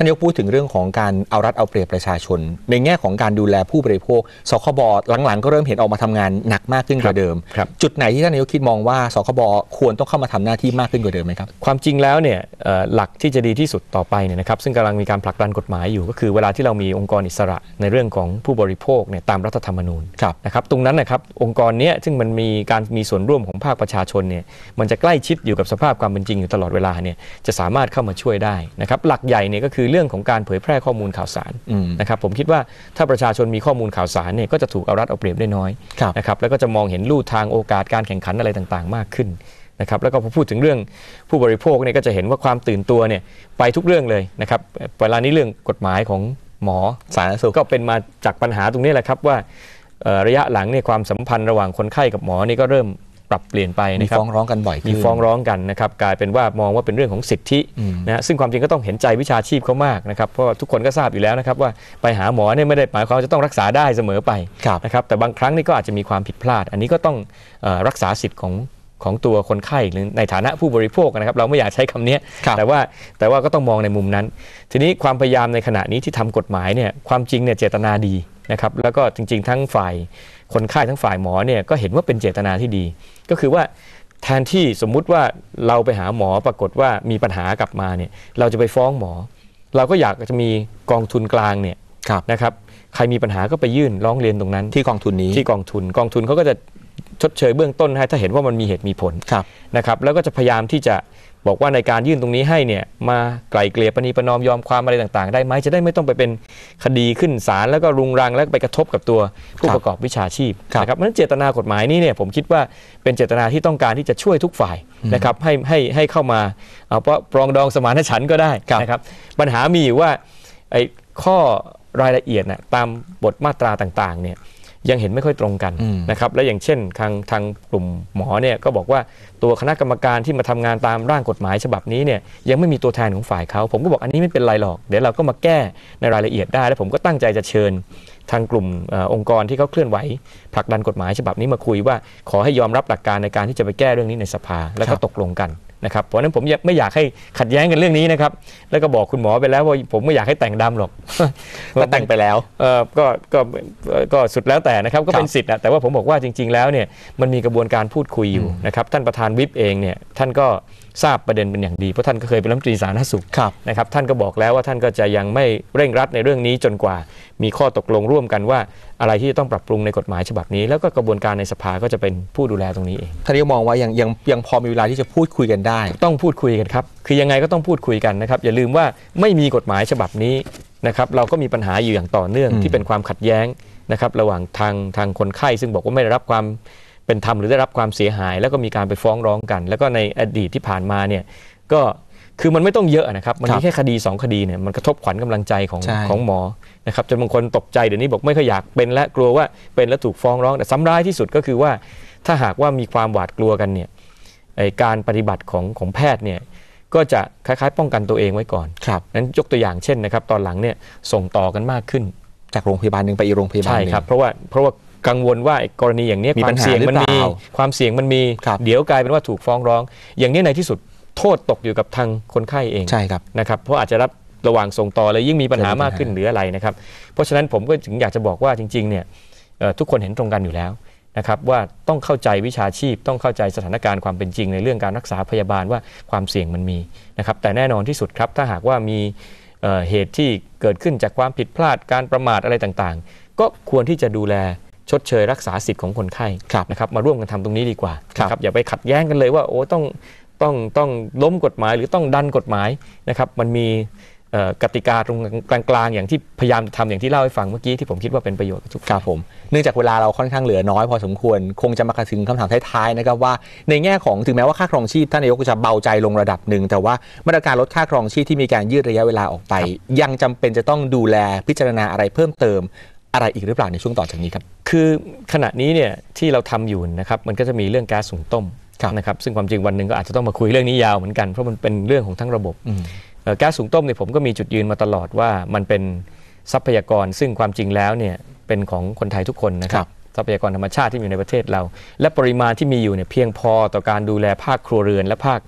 ท่านนายกพูดถึงเรื่องของการเอารัดเอาเปรียบประชาชน ในแง่ของการดูแลผู้บริโภค สคบหลังๆ ก็เริ่มเห็นออกมาทำงานหนักมากขึ้นกว่าเดิมครับจุดไหนที่ท่านนายกคิดมองว่าสคบควรต้องเข้ามาทำหน้าที่มากขึ้นกว่าเดิมไหมครับ ความจริงแล้วเนี่ยเอ่อหลักที่จะดีที่สุดต่อไปเนี่ยนะครับซึ่งกำลังมีการผลักดันกฎหมายอยู่ ก็คือเวลาที่เรามีองค์กรอิสระในเรื่องของผู้บริโภคเนี่ยตามรัฐธรรมนูญครับนะครับตรงนั้นนะครับองค์กรเนี้ยซึ่งมันมีการมีส่วนร่วมของภาคประชาชนเนี่ยมันจะใกล้ชิดอยู่กับสภาพความเป็นจริงอยู่ตลอดเวลาเนี่ยจะสามารถเข้ามาช่วยได้นะครับหลักใหญ่เนี่ยก็คือเรื่องของการเผยแพร่ข้อมูลข่าวสารอืมนะครับผมคิดว่าถ้าประชาชนมีข้อมูลข่าวสารเนี่ยก็จะถูกเอารัดเอาเปรียบได้น้อยครับนะครับแล้วก็จะมองเห็นลู่ทางโอกาสการแข่งขันอะไรต่างๆ มากขึ้นนะครับแล้วก็พอพูดถึงเรื่องผู้บริโภคเนี่ยก็จะเห็นว่าความตื่นตัวเนี่ยไปทุกเรื่องเลยนะครับเวลานี้เรื่องกฎหมายของหมอสาธารณสุขก็เป็นมาจากปัญหาตรงนี้แหละครับว่าเอ่อระยะหลังเนี่ยความสัมพันธ์ระหว่างคนไข้กับหมอนี่ก็เริ่ม ปรับเปลี่ยนไปมีนะครับฟ้องร้องกันบ่อยขึ้นมีฟ้องร้องกันนะครับกลายเป็นว่ามองว่าเป็นเรื่องของสิทธิอืมนะฮะซึ่งความจริงก็ต้องเห็นใจวิชาชีพเขามากนะครับเพราะว่าทุกคนก็ทราบอยู่แล้วนะครับว่าไปหาหมอเนี่ยไม่ได้หมายความว่าจะต้องรักษาได้เสมอไปครับนะครับแต่บางครั้งนี่ก็อาจจะมีความผิดพลาด อันนี้ก็ต้องเออรักษาสิทธิ์ของของตัวคนไข้หรือในฐานะผู้บริโภคนะครับ เราไม่อยากใช้คำนี้ครับแต่ว่าแต่ว่าก็ต้องมองในมุมนั้น ทีนี้ความพยายามในขณะนี้ที่ทำกฎหมายเนี่ยความจริงเนี่ยเจตนาดีนะครับแล้วก็จริง ๆ ทั้งฝ่าย คนไข้ทั้งฝ่ายหมอเนี่ยก็เห็นว่าเป็นเจตนาที่ดี ก็คือว่าแทนที่สมมุติว่าเราไปหาหมอปรากฏว่ามีปัญหากลับมาเนี่ยเราจะไปฟ้องหมอ เราก็อยากจะมีกองทุนกลางเนี่ยครับนะครับใครมีปัญหาก็ไปยื่นร้องเรียนตรงนั้นที่กองทุนนี้ที่กองทุน กองทุนเขาก็จะชดเชยเบื้องต้นให้ถ้าเห็นว่ามันมีเหตุมีผลครับนะครับแล้วก็จะพยายามที่จะ บอกว่าในการยื่นตรงนี้ให้เนี่ยมาไกล่เกลี่ยประนีประนอมยอมความอะไรต่างๆ ได้ไหมจะได้ไม่ต้องไปเป็นคดีขึ้นศาลแล้วก็รุงรังแล้วก็ไปกระทบกับตัวผู้ครับประกอบวิชาชีพครับนะครับเพราะฉะนั้นเจตนากฎหมายนี้เนี่ยผมคิดว่าเป็นเจตนาที่ต้องการที่จะช่วยทุกฝ่ายนะครับให้ให้ให้เข้ามาเอาเพราะปรองดองสมานฉันท์ก็ได้ครับนะครับปัญหามีอยู่ว่าไอ้ข้อรายละเอียดน่ะตามบทมาตราต่างๆเนี่ย ยังเห็นไม่ค่อยตรงกันอืมนะครับและอย่างเช่นทางทางกลุ่มหมอเนี่ยก็บอกว่าตัวคณะกรรมการที่มาทำงานตามร่างกฎหมายฉบับนี้เนี่ยยังไม่มีตัวแทนของฝ่ายเขาผมก็บอกอันนี้ไม่เป็นไรหรอก เดี๋ยวเราก็มาแก้ในรายละเอียดได้ แล้วผมก็ตั้งใจจะเชิญทางกลุ่มเออองค์กรที่เขาเคลื่อนไหวผลักดันกฎหมายฉบับนี้มาคุยว่า ขอให้ยอมรับหลักการในการที่จะไปแก้เรื่องนี้ในสภาแล้วครัก็บตกลงกัน นะครับเพราะฉะนั้นผมยังไม่อยากให้ขัดแย้งกันเรื่องนี้นะครับแล้วก็บอกคุณหมอไปแล้วว่าผมไม่อยากให้แต่งดำหรอกก็แต่งไปแล้วเอ่อก็ก็เอ่อก็สุดแล้วแต่นะครับก็เป็นสิทธิ์นะแต่ว่าผมบอกว่าจริง ๆ แล้วเนี่ยมันมีกระบวนการพูดคุยอยู่นะครับท่านประธานวิปเองเนี่ยท่านก็ทราบประเด็นเป็นอย่างดี เพราะท่านก็เคยเป็นรัฐมนตรีสาธารณสุขครับนะครับท่านก็บอกแล้วว่าท่านก็จะยังไม่เร่งรัดในเรื่องนี้จนกว่า มีข้อตกลงร่วมกันว่า อะไรที่จะต้องปรับปรุงในกฎหมายฉบับนี้ แล้วก็กระบวนการในสภาก็จะเป็นผู้ดูแลตรงนี้เองท่านนายกมองว่ายังยังยังพอมีเวลาที่จะพูดคุยกันได้ ต้องพูดคุยกันครับคือยังไงก็ต้องพูดคุยกันนะครับอย่าลืมว่าไม่มีกฎหมายฉบับนี้นะครับเราก็มีปัญหาอยู่อย่างต่อเนื่องอืมที่เป็นความขัดแย้งนะครับระหว่างทางทางคนไข้ซึ่งบอกว่าไม่ได้รับความ เป็นธรรมหรือได้รับความเสียหาย แล้วก็มีการไปฟ้องร้องกัน แล้วก็ในอดีตที่ผ่านมาเนี่ยก็คือมันไม่ต้องเยอะนะครับ มันครัมีบแค่คดี 2 คดีเนี่ยมันกระทบขวัญกำลังใจของใช่ของหมอนะครับจนบางคนตกใจเดี๋ยวนี้บอกไม่ค่อยอยากเป็นและกลัวว่าเป็นแล้วถูกฟ้องร้องแต่ซ้ำร้ายที่สุดก็คือว่าถ้าหากว่ามีความหวาดกลัวกันเนี่ยไอ้การปฏิบัติของของแพทย์เนี่ยก็จะคล้ายๆ ป้องกันตัวเองไว้ก่อนครับนั้นยกตัวอย่างเช่นนะครับ ตอนหลังเนี่ยส่งต่อกันมากขึ้น จากโรงพยาบาลหนึ่งไปอีกโรงพยาบาลใช่หนึ่งครับเพราะว่าเพราะว่า กังวลว่าไอ้กรณีอย่างเนี้ยมีควาปัญมหาเสี่ยงมันหรือมีเปล่าความเสี่ยงมันมีครับเดี๋ยวกลายเป็นว่าถูกฟ้องร้อง อย่างนี้ในที่สุดโทษตกอยู่กับทางคนไข้เองใช่ครับนะครับเพราะอาจจะรับระหว่างส่งต่อเลยยิ่งมีปัญหามากขึ้นหรืออะไรนะครับ เพราะฉะนั้นผมก็ถึงอยากจะบอกว่าจริงๆเนี่ยเอ่อทุกคนเห็นตรงกันอยู่แล้วนะครับว่าต้องเข้าใจวิชาชีพต้องเข้าใจสถานการณ์ความเป็นจริงในเรื่องการรักษาพยาบาลว่าความเสี่ยงมันมีนะครับแต่แน่นอนที่สุดครับถ้าหากว่ามีเอ่อเหตุที่เกิดขึ้นจากความผิดพลาดการประมาทอะไรต่างๆ ก็ควรที่จะดูแล ชดเชยรักษาสิทธิ์ของคนไข้ครับนะครับมาร่วมกันทำตรงนี้ดีกว่าครับนะอย่าไปขัดแย้งกันเลยว่าโอ้ต้องต้องต้องล้มกฎหมายหรือต้องดันกฎหมายนะครับมันมีเอ่อกติกาตรงกลางๆ อย่างที่พยายามจะทำอย่างที่เล่าให้ฟังเมื่อกี้ที่ผมคิดว่าเป็นประโยชน์กับทุกครับผม เนื่องจากเวลาเราค่อนข้างเหลือน้อยพอสมควร คงจะมากระถึงคำถามท้ายๆนะครับว่าในแง่ของถึงแม้ว่าค่าครองชีพท่านนายกจะเบาใจลงระดับหนึ่งแต่ว่ามาตรการลดค่าครองชีพที่มีการยืดระยะเวลาออกไป ยังจำเป็นจะต้องดูแลพิจารณาอะไรเพิ่มเติม อะไรอีกหรือเปล่าในช่วงต่อจากนี้ครับ คือขณะนี้เนี่ยที่เราทำอยู่นะครับมันก็จะมีเรื่องแก๊สสูงต้มครับนะครับซึ่งความจริงวันหนึ่งก็อาจจะต้องมาคุยเรื่องนี้ยาวเหมือนกันเพราะมันเป็นเรื่องของทั้งระบบอืมเอ่อแก๊สสูงต้มเนี่ยผมก็มีจุดยืนมาตลอดว่ามันเป็นทรัพยากรซึ่งความจริงแล้วเนี่ยเป็นของคนไทยทุกคนนะคครัรับบทรัพยากรธรรมชาติที่มีอยู่ในประเทศเรา และปริมาณที่มีอยู่เนี่ยเพียงพอต่อการดูแลภาคครัวเรือนและภาค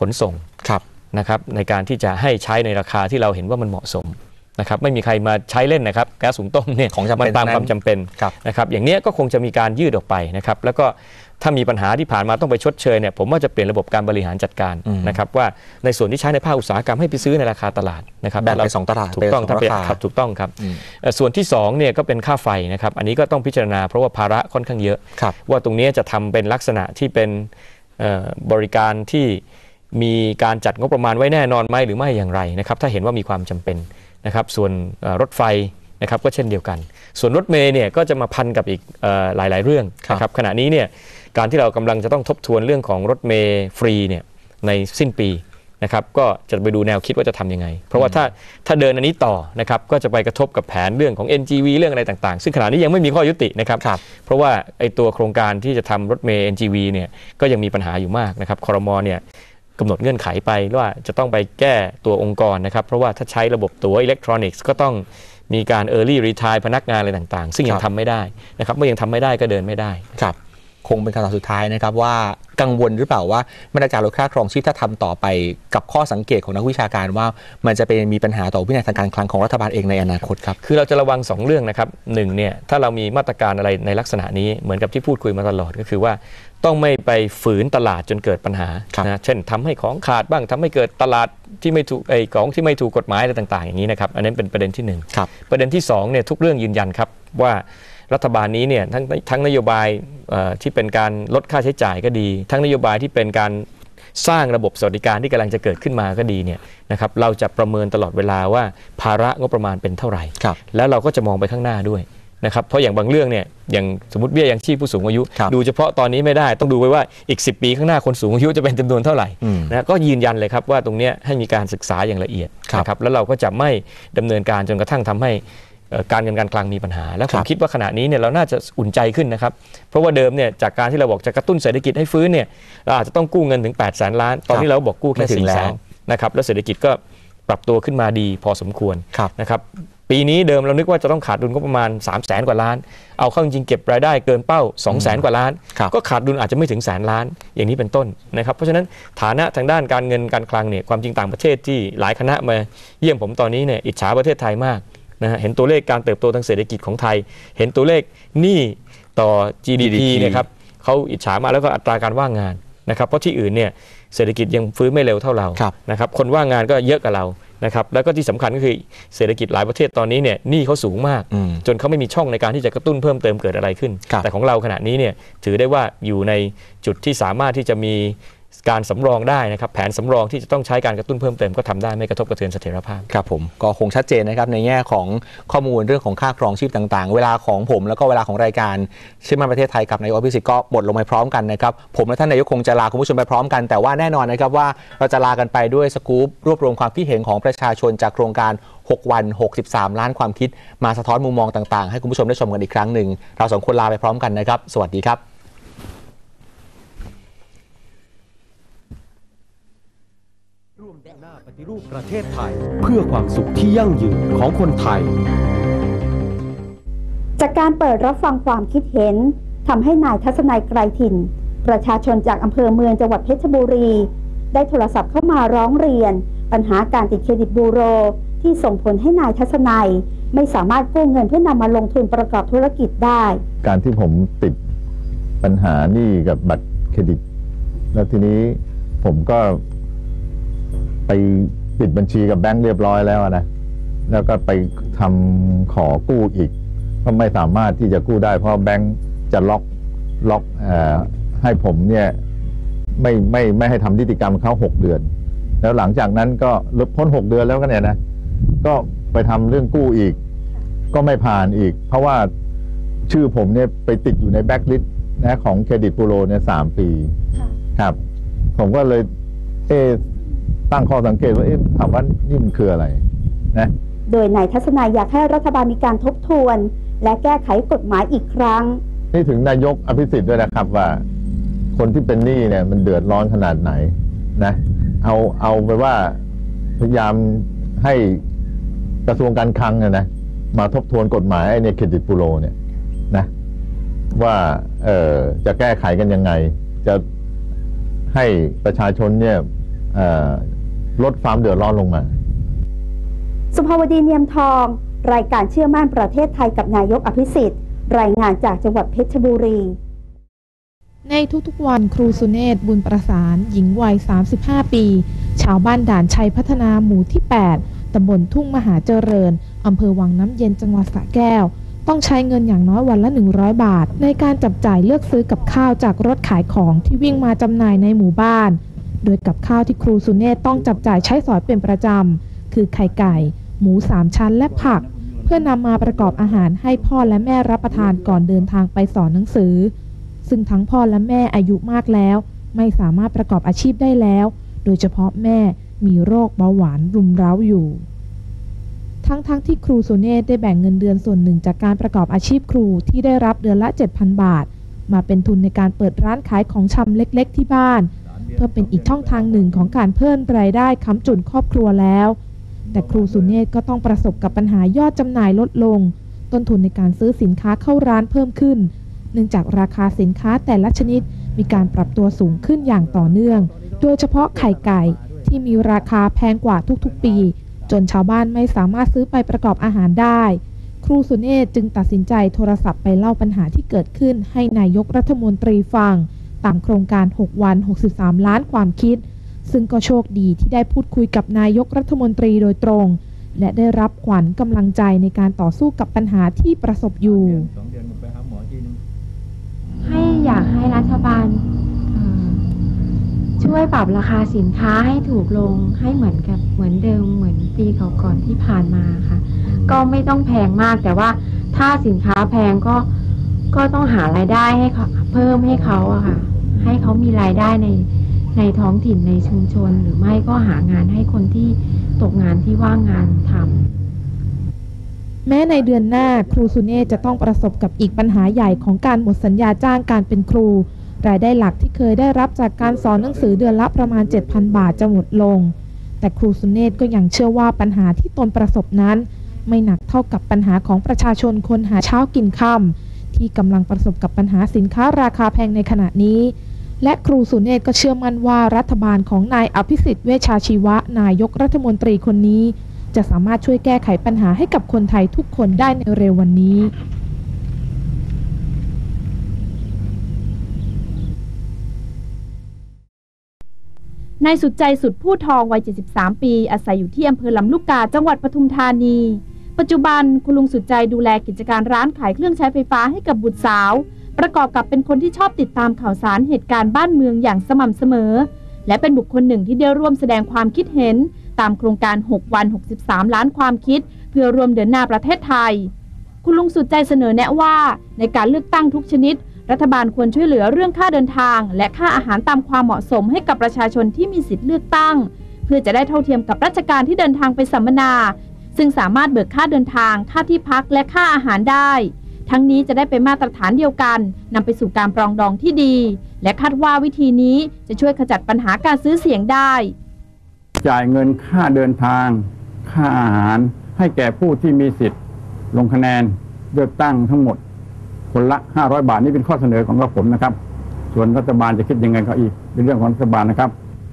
ขนส่งครับนะครับในการที่จะให้ใช้ในราคาที่เราเห็นว่ามันเหมาะสม นะครับไม่มีใครมาใช้เล่นนะครับแก๊สหุงต้มเนี่ยของจำเป็นมันตามทั้งนั้นความจำเป็นครับนะครับอย่างเนี้ยก็คงจะมีการยืดออกไปนะครับแล้วก็ถ้ามีปัญหาที่ผ่านมาต้องไปชดเชยเนี่ยผมว่าจะเปลี่ยนระบบการบริหารจัดการอืม นะครับว่าในส่วนที่ใช้ในภาคอุตสาหกรรมให้ไปซื้อในราคาตลาดนะครับแบ่งเป็นเราสองตลาดถูกต้องเป็นสองถ้าเป็นราคา ครับถูกต้องครับอืมเอ่อส่วนที่สองเนี่ยก็เป็นค่าไฟนะครับอันนี้ก็ต้องพิจารณาเพราะว่าภาระค่อนข้างเยอะ ครับว่าตรงนี้จะทำเป็นลักษณะที่เป็นเอ่อบริการที่มีการจัดงบประมาณไว้แน่นอนไหมหรือไม่อย่างไรนะครับถ้าเห็นว่ามีความจำเป็น นะครับส่วนเอ่อรถไฟนะครับก็เช่นเดียวกัน ส่วนรถเมย์เนี่ยก็จะมาพันกับอีกเอ่อหลาย ๆ เรื่องครับนะครับขณะนี้เนี่ยการที่เรากำลังจะต้องทบทวนเรื่องของรถเมย์ฟรีเนี่ยในสิ้นปีนะครับก็จะไปดูแนวคิดว่าจะทำยังไง เพราะว่าถ้าถ้าเดินอันนี้ต่อนะครับก็จะไปกระทบกับแผนเรื่องของ NGV เรื่องอะไรต่างๆ ซึ่งขณะนี้ยังไม่มีข้อยุตินะครับครับเพราะว่าไอตัวโครงการที่จะทำรถเมย์ NGV เนี่ยก็ยังมีปัญหาอยู่มากนะครับคอรมอเนี่ย กำหนดเงื่อนไขไปว่าจะต้องไปแก้ตัวองค์กรนะครับ เพราะว่าถ้าใช้ระบบตั๋วอิเล็กทรอนิกส์ก็ต้องมีการ Early Retire พนักงานอะไรต่างๆ ซึ่งยัคงรับทำไม่ได้นะครับเมื่อยังทำไม่ได้ก็เดินไม่ได้ครับคงเป็นคำตอบสุดท้ายนะครับว่ากังวลหรือเปล่าว่ามาตรการลดค่าครองชีพถ้าทำต่อไปกับข้อสังเกตของนักวิชาการว่า มันจะเป็นมีปัญหาต่อวินัยทางการคลังของรัฐบาลเองในอนาคตครับคือเราจะระวัง 2 เรื่องนะครับหนึ่งเนี่ยถ้าเรามีมาตรการอะไรในลักษณะนี้เหมือนกับที่พูดคุยมาตลอดก็คือว่า ต้องไม่ไปฝืนตลาดจนเกิดปัญหาครับนะเช่นทำให้ของขาดบ้างทำให้เกิดตลาดที่ไม่ถูกไอ้ของที่ไม่ถูกกฎหมายอะไรต่าง ๆ อย่างนี้นะครับ อันนั้นเป็นประเด็นที่หนึ่งครับประเด็นที่2เนี่ยทุกเรื่องยืนยันครับว่ารัฐบาลนี้เนี่ยทั้งทั้งนโยบายเอ่อที่เป็นการลดค่าใช้จ่ายก็ดี ทั้งนโยบายที่เป็นการสร้างระบบสวัสดิการที่กำลังจะเกิดขึ้นมาก็ดีเนี่ยนะครับเราจะประเมินตลอดเวลาว่าภาระงบประมาณเป็นเท่าไหร่ครับแล้วเราก็จะมองไปข้างหน้าด้วย นะครับเพราะอย่างบางเรื่องเนี่ยอย่างสมมติเบี้ยยังชีพผู้สูงอายุครับดูเฉพาะตอนนี้ไม่ได้ต้องดูไว้ว่าอีก 10 ปีข้างหน้าคนสูงอายุจะเป็นจำนวนเท่าไหร่อืมนะก็ยืนยันเลยครับว่าตรงเนี้ยให้มีการศึกษาอย่างละเอียดครับนะครับแล้วเราก็จะไม่ดำเนินการจนกระทั่งทำให้เอ่อการเงินการคลังมีปัญหา และผครัมบคิดว่าขณะนี้เนี่ยเราน่าจะอุ่นใจขึ้นนะครับเพราะว่าเดิมเนี่ยจากการที่เราบอกจะกระตุ้นเศรษฐกิจให้ฟื้นเนี่ยเราอาจจะต้องกู้เงินถึง8 0 0แสนล้าน ตอนนี้เราบอกกู้แค่ไม่ถึง4แล้วแสนนะครับแล้วเศรษฐกิจก็ปรับตัวขึ้นมาดีพอสมควรครับนะครับ ปีนี้เดิมเรานึกว่าจะต้องขาดดุลก็ประมาณ 3 0 0แสนกว่าล้าน เอาเข้าจริงๆเก็บรายได้เกินเป้า 2 0 0แสนกว่าล้านครับก็ขาดดุลอาจจะไม่ถึงแสนล้าน อย่างนี้เป็นต้นนะครับ เพราะฉะนั้นฐานะทางด้านการเงินการคลังเนี่ยความจริงต่างประเทศที่หลายคณะมาเยี่ยมผมตอนนี้เนี่ยอิจฉาประเทศไทยมากนะฮะเห็นตัวเลขการเติบโตทางเศรษฐกิจของไทย เห็นตัวเลขหนี้ต่อ GDP GDP เนะครับเขาอิจฉามากแล้วก็อัตราการว่างงานนะครับเพราะที่อื่นเนี่ยเศรษฐกิจยังฟื้นไม่เร็วเท่าเราครับนะครับคนว่างงานก็เยอะกว่าเรา นะครับแล้วก็ที่สำคัญก็คือเศรษฐกิจหลายประเทศตอนนี้เนี่ยหนี้เขาสูงมากอืมจนเขาไม่มีช่องในการที่จะกระตุ้นเพิ่มเติมเกิดอะไรขึ้นครับแต่ของเราขณะนี้เนี่ยถือได้ว่าอยู่ในจุดที่สามารถที่จะมี การสำรองได้นะครับแผนสำรองที่จะต้องใช้การกระตุ้นเพิ่มเติมก็ทำได้ไม่กระทบกระเทือนเสถียรภาพครับผมก็คงชัดเจนนะครับในแง่ของข้อมูลเรื่องของค่าครองชีพต่างๆ เวลาของผมแล้วก็เวลาของรายการเชื่อมั่นประเทศไทยกับนายกอภิสิทธิ์ก็หมดลงไปพร้อมกันนะครับผมและท่านนายกคงจะลาคุณผู้ชมไปพร้อมกันแต่ว่าแน่นอนนะครับว่าเราจะลากันไปด้วยสกู๊ปรวบรวมความคิดเห็นของประชาชนจากโครงการ 6 วัน 63 ล้านความคิด มาสะท้อนมุมมองต่างๆ ให้คุณผู้ชมได้ชมกันอีกครั้งหนึ่งเราสองคนลาไปพร้อมกันนะครับสวัสดีครับ ร่วมเดินหน้าป ฏิรูปประเทศไทยเพื่อความสุขที่ยั่งยืนของคนไทย จากการเปิดรับฟังความคิดเห็นทำให้นายทัศนัยไกรถิ่น ประชาชนจากอำเภอเมืองจังหวัดเพชรบุรี ได้โทรศัพท์เข้ามาร้องเรียน ปัญหาการติดเครดิตบูโร ที่ส่งผลให้นายทัศนัย ไม่สามารถกู้เงินเพื่อนำมาลงทุนประกอบธุรกิจได้ การที่ผมติดปัญหาหนี้กับบัตรเครดิต แล้วทีนี้ผมก็ ไปปิดบัญชีกับแบงค์เรียบร้อยแล้วนะแล้วก็ไปทำขอกู้อีก ก็ไม่สามารถที่จะกู้ได้ เพราะแบงค์จะล็อกล็อกเออให้ผมเนี่ยไม่ไม่ไม่ให้ทำนิติกรรมเขาหกเดือน แล้วหลังจากนั้นก็ลดพ้นหกเดือนแล้วก็เนี่ยนะก็ไปทำเรื่องกู้อีก ก็ไม่ผ่านอีก เพราะว่าชื่อผมเนี่ยไปติดอยู่ในแบ็กลิสต์นะของเครดิตบูโรเนี่ยสามปีครับ ผมก็เลยเอะ ตั้งข้อสังเกตว่าเอ๊ะถามว่านี่มันคืออะไรนะโดยนายทัศนัยอยากให้รัฐบาลมีการทบทวน และแก้ไขกฎหมายอีกครั้ง นี่ถึงนายกอภิสิทธิ์ด้วยนะครับว่า คนที่เป็นหนี้เนี่ยมันเดือดร้อนขนาดไหนนะเอาเอาไปว่าพยายามให้กระทรวงการคลังเนี่ยนะมาทบทวนกฎหมายไอ้เนี่ยเครดิตบูโรเนี่ยนะว่าเออจะแก้ไขกันยังไง จะให้ประชาชนเนี่ยเอ่อ ลดความเดือดร้อนลงมา สุภาวดีเนียมทอง รายการเชื่อมั่นประเทศไทยกับนายกอภิสิทธิ์ รายงานจากจังหวัดเพชรบุรี ในทุกๆวันครูสุเนศบุญประสาน หญิงวัย 35 ปี ชาวบ้านด่านชัยพัฒนาหมู่ที่ 8 ตำบลทุ่งมหาเจริญ อำเภอวังน้ำเย็นจังหวัดสระแก้วต้องใช้เงินอย่างน้อยวันละ 100 บาท ในการจับจ่ายเลือกซื้อกับข้าวจากรถขายของที่วิ่งมาจำหน่ายในหมู่บ้าน โดยกับข้าวที่ครูสุเนศต้องจับจ่ายใช้สอยเป็นประจำ คือไข่ไก่ หมูสามชั้นและผัก เพื่อนำมาประกอบอาหารให้พ่อและแม่รับประทานก่อนเดินทางไปสอนหนังสือ ซึ่งทั้งพ่อและแม่อายุมากแล้ว ไม่สามารถประกอบอาชีพได้แล้ว โดยเฉพาะแม่มีโรคเบาหวานรุมเร้าอยู่ ทั้งๆทที่ครูสุเนศได้แบ่งเงินเดือนส่วนหนึ่งจากการประกอบอาชีพครูที่ได้รับเดือนละ 7,000 บาท มาเป็นทุนในการเปิดร้านขายของชำเล็ก ๆ ที่บ้าน พื่อเป็นอีกช่องทางหนึ่งของการเพิ่มรายได้ค้ำจุนครอบครัวแล้ว แต่ครูสุเนศก็ต้องประสบกับปัญหายอดจำหน่ายลดลง ต้นทุนในการซื้อสินค้าเข้าร้านเพิ่มขึ้น เนื่องจากราคาสินค้าแต่ละชนิดมีการปรับตัวสูงขึ้นอย่างต่อเนื่อง โดยเฉพาะไข่ไก่ที่มีราคาแพงกว่าทุกๆ ปี จนชาวบ้านไม่สามารถซื้อไปประกอบอาหารได้ ครูสุเนศจึงตัดสินใจโทรศัพท์ไปเล่าปัญหาที่เกิดขึ้นให้นายกรัฐมนตรีฟัง ตามโครงการ 6 วัน 63 ล้านความคิด ซึ่งก็โชคดีที่ได้พูดคุยกับนายกรัฐมนตรีโดยตรง และได้รับขวัญกำลังใจในการต่อสู้กับปัญหาที่ประสบอยู่ ให้อยากให้รัฐบาลเอ่อช่วยปรับราคาสินค้าให้ถูกลงให้เหมือนกับเหมือนเดิมเหมือนปีก่อนๆที่ผ่านมาค่ะ ก็ไม่ต้องแพงมากแต่ว่าถ้าสินค้าแพงก็ก็ต้องหารายได้ให้เขาเพิ่มให้เขาอะค่ะ ให้เขามีรายได้ในในท้องถิ่นในชุมชน หรือไม่ก็หางานให้คนที่ตกงานที่ว่างงานทำแม้ในเดือนหน้าครูสุเนศจะต้องประสบกับอีกปัญหาใหญ่ของการหมดสัญญาจ้างการเป็นครู รายได้หลักที่เคยได้รับจากการสอนหนังสือเดือนละประมาณ 7,000 บาทจะหมดลง แต่ครูสุเนศก็ยังเชื่อว่าปัญหาที่ตนประสบนั้น ไม่หนักเท่ากับปัญหาของประชาชนคนหาเช้ากินค่ำที่กำลังประสบกับปัญหาสินค้าราคาแพงในขณะนี้ และครูสุเนศก็เชื่อมั่นว่ารัฐบาลของนายอภิสิทธิ์เวชชาชีวะ นายกรัฐมนตรีคนนี้ จะสามารถช่วยแก้ไขปัญหาให้กับคนไทยทุกคนได้ในเร็ววันนี้ นายสุดใจสุดผู้ทองวัย 73 ปี อาศัยอยู่ที่อำเภอลำลูกกาจังหวัดปทุมธานี ปัจจุบันคุณลุงสุดใจดูแลกิจการร้านขายเครื่องใช้ไฟฟ้าให้กับบุตรสาว ประกอบกับเป็นคนที่ชอบติดตามข่าวสารเหตุการณ์บ้านเมืองอย่างสม่ำเสมอ และเป็นบุคคลหนึ่งที่ได้ร่วมแสดงความคิดเห็น ตามโครงการ 6 วัน 63 ล้านความคิด เพื่อรวมเดินหน้าประเทศไทย คุณลุงสุดใจเสนอแนะว่า ในการเลือกตั้งทุกชนิด รัฐบาลควรช่วยเหลือเรื่องค่าเดินทาง และค่าอาหารตามความเหมาะสมให้กับประชาชนที่มีสิทธิ์เลือกตั้ง เพื่อจะได้เท่าเทียมกับราชการที่เดินทางไปสัมมนา ซึ่งสามารถเบิกค่าเดินทาง ค่าที่พักและค่าอาหารได้ ทั้งนี้จะได้เป็นมาตรฐานเดียวกันนำไปสู่การปรองดองที่ดี และคาดว่าวิธีนี้จะช่วยขจัดปัญหาการซื้อเสียงได้ จ่ายเงินค่าเดินทาง ค่าอาหาร ให้แก่ผู้ที่มีสิทธิ์ ลงคะแนนเลือกตั้งทั้งหมด คนละ 500 บาทนี่เป็นข้อเสนอของกระผมนะครับ ส่วนรัฐบาลจะคิดยังไงก็อีกเป็นเรื่องของรัฐบาลนะครับ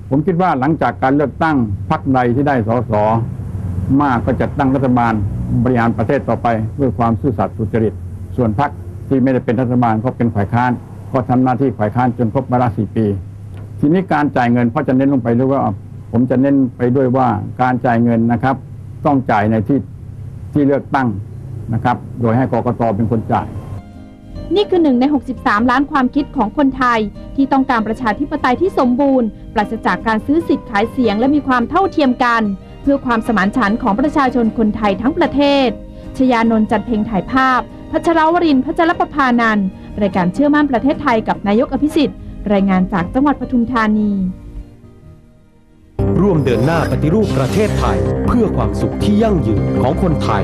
ผมคิดว่าหลังจากการเลือกตั้งพรรคใดที่ได้สสมากก็จะตั้งรัฐบาลบริหารประเทศต่อไปด้วยความซื่อสัตย์สุจริต ส่วนพรรคที่ไม่ได้เป็นรัฐบาลก็เป็นฝ่ายค้าน ก็ทำหน้าที่ฝ่ายค้านจนครบวาระสี่ปี ทีนี้การจ่ายเงินเพราะจะเน้นลงไปด้วยว่า ผมจะเน้นไปด้วยว่าการจ่ายเงินนะครับ ต้องจ่ายในที่ที่เลือกตั้งนะครับ โดยให้กกตเป็นคนจ่าย นี่คือหนึ่งใน 63 ล้านความคิดของคนไทย ที่ต้องการประชาธิปไตยที่สมบูรณ์ ปราศจากการซื้อสิทธิ์ขายเสียงและมีความเท่าเทียมกัน เพื่อความสมานฉันท์ของประชาชนคนไทยทั้งประเทศชยานนท์จันเพ็งถ่ายภาพ พัชรวรินทร์พัชรประพานันรายการเชื่อมั่นประเทศไทยกับนายกอภิสิทธิ์ รายงานจากจังหวัดปทุมธานี ร่วมเดินหน้าปฏิรูปประเทศไทย เพื่อความสุขที่ยั่งยืนของคนไทย